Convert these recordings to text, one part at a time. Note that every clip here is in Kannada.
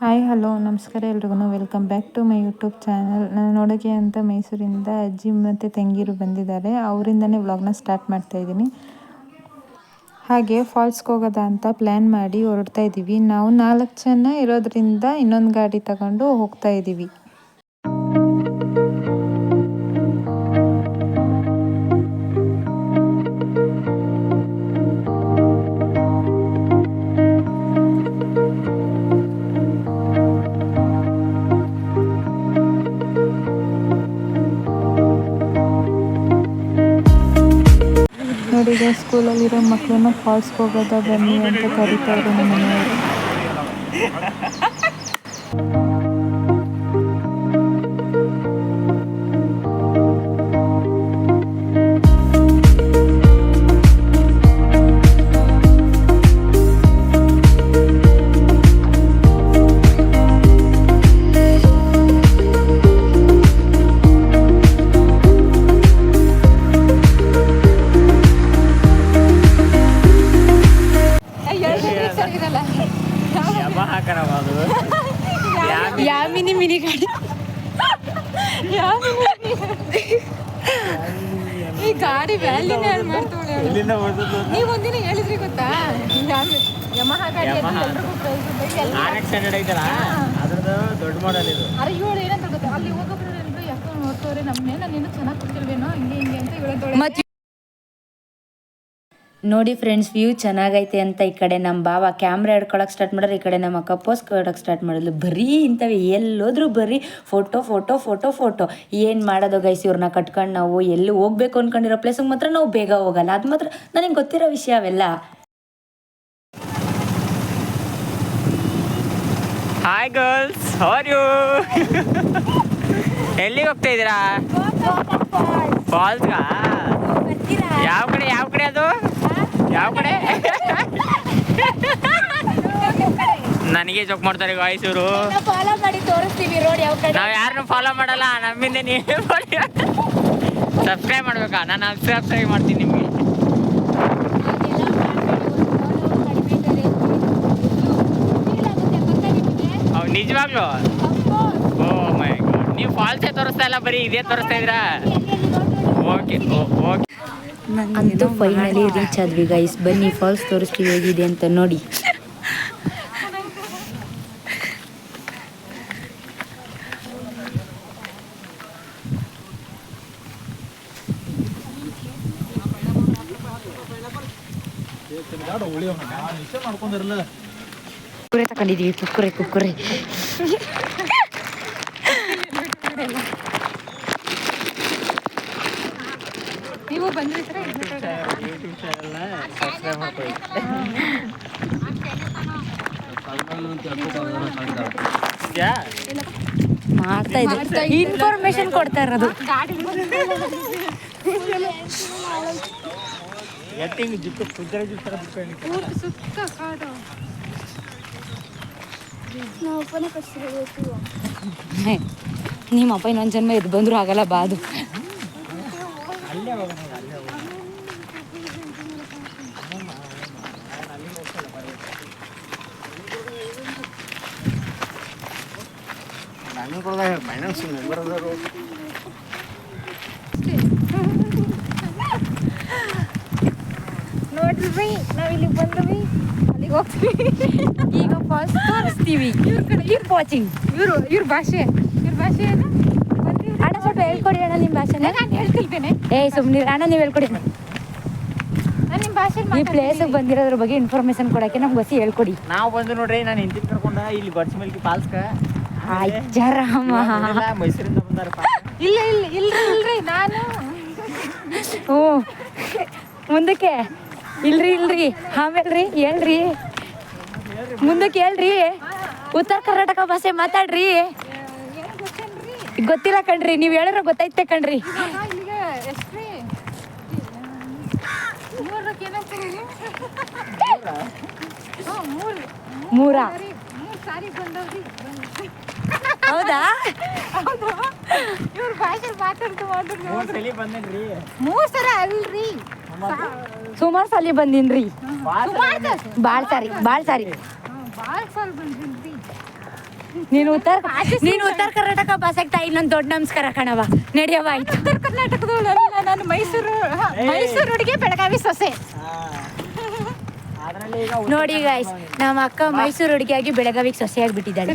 ಹಾಯ್ ಹಲೋ ನಮಸ್ಕಾರ ಎಲ್ರಿಗೂ. Welcome back to my YouTube channel ನಾನು ನೋಡೋಕೆ ಅಂತ ಮೈಸೂರಿಂದ ಅಜ್ಜಿ ಮತ್ತು ತಂಗಿರು ಬಂದಿದ್ದಾರೆ. ಅವರಿಂದನೇ ವ್ಲಾಗ್ನ ಸ್ಟಾರ್ಟ್ ಮಾಡ್ತಾ ಇದ್ದೀನಿ. ಹಾಗೆ ಫಾಲ್ಸ್ಗೆ ಹೋಗೋದ ಅಂತ ಪ್ಲ್ಯಾನ್ ಮಾಡಿ ಹೊರಡ್ತಾ ಇದ್ದೀವಿ ನಾವು ನಾಲ್ಕು ಜನ ಇರೋದ್ರಿಂದ ಇನ್ನೊಂದು ಗಾಡಿ ತಗೊಂಡು ಹೋಗ್ತಾ ಇದ್ದೀವಿ ನೋಡಿ ಈಗ ಸ್ಕೂಲಲ್ಲಿರೋ ಮಕ್ಕಳನ್ನ ಫಾಲ್ಸ್ಗೆ ಹೋಗೋದಾ ಬನ್ನಿ ಅಂತ ಕರೀತಾ ಇದ್ರು ನಮ್ಮ ಮನೆಯವರು. ಎಲ್ಲಿಂದ ಒಂದಿನ ಹೇಳಿದ್ರಿ ಗೊತ್ತಾ? ಯಮಹ ಗಾಡಿ ಅಂತ ಯಮಹ. ಎಲ್ರಿಗೂ prize ಇದೆ. ಆರ್ ಎಕ್ಸ್ ಹಂಡ್ರೆಡ್ ಐತಲ್ಲ ಅದ್ರದ್ದು ದೊಡ್ಡ ಮಾಡೆಲ್ ಇದು. ಅರೆ ಇವಳು ಏನಂತ ಗೊತ್ತಾ? ಅಲ್ಲಿ ಹೋಗೋಬ್ರು ಎಲ್ರು ಯಾಕೋ ನೋಡ್ತವ್ರೆ ನಮ್ನೇನ ನೀನು ಚೆನ್ನಾಗಿ ಕೊಡ್ತಿಲ್ವೇನೋ? ಹಿಂಗೆ ಹಿಂಗೆ ಅಂತ ಇವಳಂತವಳೆ ನೋಡಿ ಫ್ರೆಂಡ್ಸ್ ವ್ಯೂ ಚೆನ್ನಾಗೈತೆ ಅಂತ ಈ ಕಡೆ ನಮ್ಮ ಬಾವ ಕ್ಯಾಮ್ರಾ ಹಿಡ್ಕೊಳಕ್ಕೆ ಸ್ಟಾರ್ಟ್ ಮಾಡಿದ್ರೆ ಈ ಕಡೆ ನಮ್ಮ ಅಕ್ಕ ಪೋಸ್ ಕೊಡೋಕೆ ಸ್ಟಾರ್ಟ್ ಮಾಡಿದ್ಲು. ಬರೀ ಇಂಥವೆ ಎಲ್ಲೋದ್ರೂ ಬರೀ ಫೋಟೋ ಫೋಟೋ ಫೋಟೋ ಫೋಟೋ ಏನು ಮಾಡೋದು ಗೈಸ್ ಇವ್ರನ್ನ ಕಟ್ಕೊಂಡು ನಾವು ಎಲ್ಲಿ ಹೋಗ್ಬೇಕು ಅನ್ಕೊಂಡಿರೋ ಪ್ಲೇಸಿಗೆ ಮಾತ್ರ ನಾವು ಬೇಗ ಹೋಗಲ್ಲ. ಅದು ಮಾತ್ರ ನನಗೆ ಗೊತ್ತಿರೋ ವಿಷಯ ಅವೆಲ್ಲ. ಹಾಯ್ ಗರ್ಲ್ಸ್ ಆರ್ ಯು ಎಲ್ಲಿಗೆ ಹೋಗ್ತಾ ಇದ್ದೀರಾ? ಫಾಲ್ಸ್ಗಾ ಯಾವ ಕಡೆ ಯಾವ ಕಡೆ ಅದು? ಯಾವ ಕಡೆ? ನನಗೆ ಜೋಕ್ ಮಾಡ್ತಾರೆ ಗಾಯ್ಸ್ ಇವರು. ಫಾಲೋ ಮಾಡಿ ತೋರಿಸ್ತೀವಿ ರೋಡ್ ಯಾವ ಕಡೆ. ನಾವು ಯಾರನ್ನು ಫಾಲೋ ಮಾಡಲ್ಲ ನಮ್ಮಿಂದ ನೀವೇ ಸಬ್ಸ್ಕ್ರೈಬ್ ಮಾಡ್ಬೇಕಾ? ನಾನು ಸಬ್ಸ್ಕ್ರೈಬ್ ಮಾಡ್ತೀನಿ ನಿಮಗೆ. ನಿಜವಾಗ್ಲೂ ನಿಜವಾಗ್ಲು? ಓ ಮೈ ಗಾಡ್ ನೀವು ಫಾಲ್ಸೇ ತೋರಿಸ್ತಾ ಇಲ್ಲ ಬರೀ ಇದೇ ತೋರಿಸ್ತಾ ಇದ್ರಾ ಓಕೆ ಓಕೆ ಅಂತೂ ಫೈನಲಿ ರೀಚ್ ಆದ್ವಿ ಗೈಸ್ ಬನ್ನಿ ಫಾಲ್ಸ್ ತೋರಿಸ್ತೀವಿ ಹೇಗಿದೆ ಅಂತ ನೋಡಿ. ಕುಕ್ಕರೆ ತಗೊಂಡಿದೀವಿ ಕುಕ್ಕರೆ ಕುಕ್ಕರೆ. ಯೂಟ್ಯೂಬ್ ಸಬ್ಸ್ಕ್ರೈಬ್ ಮಾಡ್ಕೊಳ್ಳಿ ಮಾಡ್ತಾ ಇದೆ ಇನ್ಫಾರ್ಮೇಶನ್ ಕೊಡ್ತಾ ಇರೋದು. ಸುತ್ತ ನಿಮ್ಮ ಅಪ್ಪ ಇನ್ನೊಂದು ಜನ್ಮ ಎದ್ದು ಬಂದ್ರು ಆಗಲ್ಲ ಬಾ ಅದು ಅಲ್ಲೇ ಫೈನಾನ್ಸ್ ಮೆಂಬರ್ ಅದಾರು ನೋಡ್ರಿ ನಾವು ಇಲ್ಲಿಗೆ ಬಂದ್ವಿ. ಅಲ್ಲಿಗೆ ಹೋಗ್ತೀವಿ. ಈಗ ಫಾಲ್ಸ್ ತೋರಿಸ್ತೀವಿ. ಇವ್ರ ವಾಚಿಂಗ್ ಇವರು ಇವ್ರ ಭಾಷೆ. ಇವ್ರ ಭಾಷೆ ಏನು? ಅಣ್ಣ ಸ್ವಲ್ಪ ಹೇಳ್ಕೊಡಿ ಅಣ್ಣ ನಿಮ್ಮ ಭಾಷೆ ನಾನು ಹೇಳ್ತಿಲ್ವೇನೆ ಏಯ್ ಸುಮ್ಮನೆ ಅಣ್ಣ ನೀವು ಹೇಳ್ಕೊಡಿ. ನಾನು ನಿಮ್ಮ ಭಾಷೆ ಈ ಪ್ಲೇಸಿಗೆ ಬಂದಿರೋದ್ರ ಬಗ್ಗೆ ಇನ್ಫಾರ್ಮೇಷನ್ ಕೊಡಕ್ಕೆ ನಮ್ಗೆ ಬಸಿ ಹೇಳ್ಕೊಡಿ. ನಾವು ಬಂದು ನೋಡ್ರಿ ನಾನು ಹಿಂದಿನ ಕರ್ಕೊಂಡ ಇಲ್ಲಿ ಬರ್ಸ್ ಮಿಲ್ಕಿ ಪಾಲ್ಸ್ಕ. ಅಜ್ಜರಾಮ ಮೈಸೂರಿಂದ ಬಂದಾರಪ್ಪ. ಇಲ್ಲ ಇಲ್ಲ ಇಲ್ರಿ ಇಲ್ರಿ ನಾನು. ಹ್ಞೂ ಮುಂದಕ್ಕೆ ಇಲ್ರಿ ಇಲ್ರಿ ಆಮೇಲ್ರಿ ರೀ ಹೇಳ್ರಿ. ಮುಂದಕ್ಕೆ ಹೇಳ್ರಿ. ಉತ್ತರ ಕರ್ನಾಟಕ ಭಾಷೆ ಮಾತಾಡ್ರಿ. ಗೊತ್ತೇನ್ರಿ ಗೊತ್ತಿಲ್ಲ ಕಣ್ರಿ ನೀವು ಹೇಳಿರೋ ಗೊತ್ತೈತೆ ಕಣ್ರಿ. ಮೂರು ಮೂರ ಸಾರಿ ಮೂರು ಸಾರಿ ಬಂದವ್ರಿ ಹೌದಾ ಹೌದು ಇವ್ರ ಭಾಷೆ ಮಾತಾಡ್ತು ಮಾತಾಡ್ತು ಮೂರ್ ಸಲ ಅಲ್ರಿ. ಸುಮಾರು ಸಲ ಬಂದಿನ್ರಿ. ಬಾಳ್ ಸಾರಿ ಬಾಳ್ ಸಾರಿ. ನೀನು ಉತ್ತರ ನೀನು ಉತ್ತರ ಕರ್ನಾಟಕ ಬಸ್ ಆಗ್ತಾ ಇನ್ನೊಂದು ದೊಡ್ಡ ನಮಸ್ಕಾರ ಕಣವ ನಡೆಯವ ಆಯ್ತು. ಉತ್ತರ ಕರ್ನಾಟಕದ ನಾನು ಮೈಸೂರು ಮೈಸೂರು ಹುಡುಗಿ ಬೆಳಗಾವಿ ಸೊಸೆ. ನೋಡಿ ಗಾಯ್ಸ್ ನಮ್ಮ ಅಕ್ಕ ಮೈಸೂರು ಹುಡುಗಿಯಾಗಿ ಬೆಳಗಾವಿಗೆ ಸೊಸೆಯಾಗಿ ಬಿಟ್ಟಿದ್ದಾಳೆ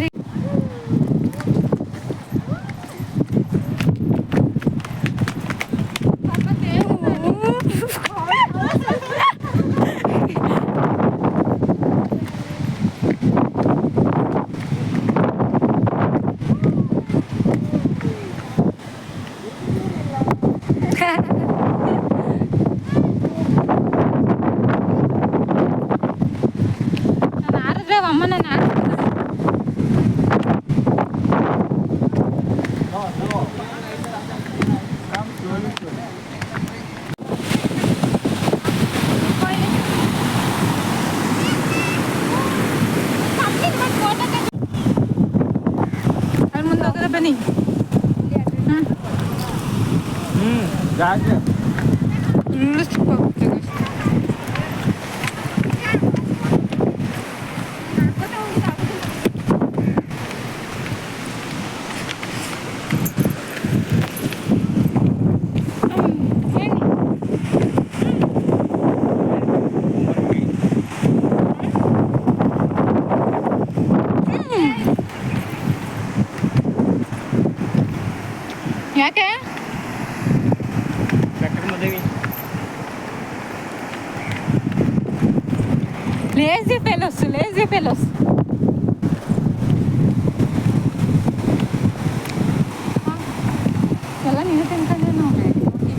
ನಾನು ಆರಿದ್ರೆ ಅಮ್ಮ ನಾನು ಆರಿದ್ರೆ ಅಲ್ಲಿ ಮುಂದೆ ಹೋಗೋದ ಬನ್ನಿ ಹ್ಮ್ ಇಳಿಸ್ಕೊ ಹೋಗ್ತೀವಿ. ಯಾಕೆ ಫೆಲೋಸ್ pelos. ಫೆಲೋಸ್ ಎಲ್ಲ ನೀನು ತಿನ್ಕೊಂಡೇನು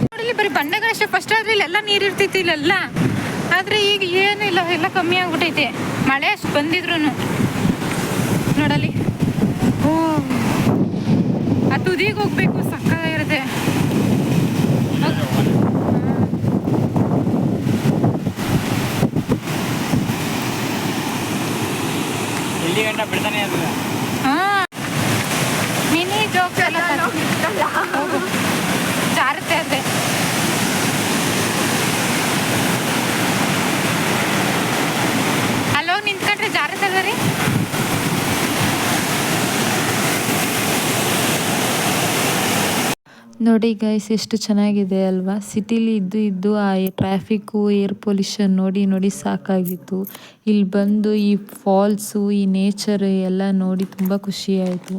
ನೋಡಿಲಿ ಬರೀ ಬಂಡೆಗಳಷ್ಟೇ ಫಸ್ಟ್ ಆದ್ರೆ ಇಲ್ಲೆಲ್ಲ ನೀರು ಇರ್ತಿತ್ತು ಇಲ್ಲೆಲ್ಲ. ಆದ್ರೆ ಈಗ ಏನಿಲ್ಲ ಎಲ್ಲ ಕಮ್ಮಿ ಆಗ್ಬಿಟ್ಟೈತೆ ಮಳೆ ಅಷ್ಟು ಬಂದಿದ್ರು ನೋಡಲಿ ಓ ಆ ತುದಿಗೆ ಹೋಗ್ಬೇಕು ಸಕ್ಕದಾಗಿರುತ್ತೆ ಇಲ್ಲಿ ಗಂಟ ಬಿಡ್ತಾನೆ ಹಾ. ಮಿನಿ ಜೋಕ್ಸ್ ಎಲ್ಲ ತಂದು- ಹೋಗು. ಜಾರುತ್ತೆ ಅದೇ ಅಲ್ಲೋಗಿ ನಿಂತ್ಕೊಂಡ್ರೆ ಜಾರುತ್ತದ ರೀ ನೋಡಿ ಗೈಸ್ ಎಷ್ಟು ಚೆನ್ನಾಗಿದೆ ಅಲ್ವಾ? ಸಿಟಿಲಿ ಇದ್ದು ಇದ್ದು ಆ ಟ್ರಾಫಿಕ್ಕು ಏರ್ ಪೊಲ್ಯೂಷನ್ ನೋಡಿ ನೋಡಿ ಸಾಕಾಗಿತ್ತು. ಇಲ್ಲಿ ಬಂದು ಈ ಫಾಲ್ಸು ಈ ನೇಚರ್ ಎಲ್ಲ ನೋಡಿ ತುಂಬ ಖುಷಿಯಾಯಿತು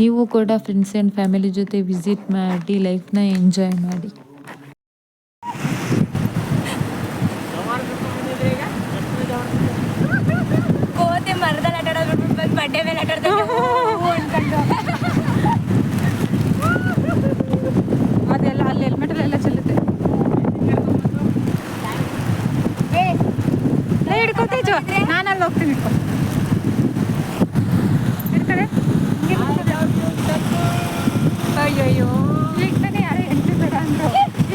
ನೀವು ಕೂಡ ಫ್ರೆಂಡ್ಸ್ ಆ್ಯಂಡ್ ಫ್ಯಾಮಿಲಿ ಜೊತೆ ವಿಸಿಟ್ ಮಾಡಿ ಲೈಫ್ನ ಎಂಜಾಯ್ ಮಾಡಿ. ನಾನು ಅಲ್ಲಿ ಹೋಗ್ತೀನಿ ಅಯ್ಯಯ್ಯೋ. ಈಗ ತಾನೇ ಯಾರು ಬೇಡ ಅಂದ್ರು.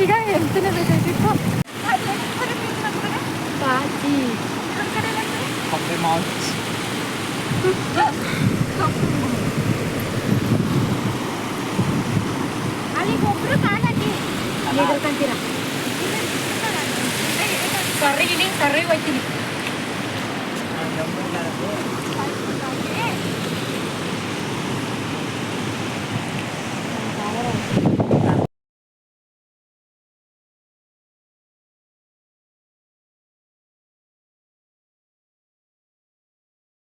ಈಗ ಹೆಂಡತಿನೇ ಬೇಕಾಗಿತ್ತು ಮಾಲ್ಸ್ ಅಲ್ಲಿಗೆ ಒಬ್ರು ಕಾಣಿ ಎದುರ್ಕೊಂತೀರಾ ಕರ್ರಿಗೆ ಕರ್ರಿಗೆ ಹೋಯ್ತೀನಿ Yung muna doon.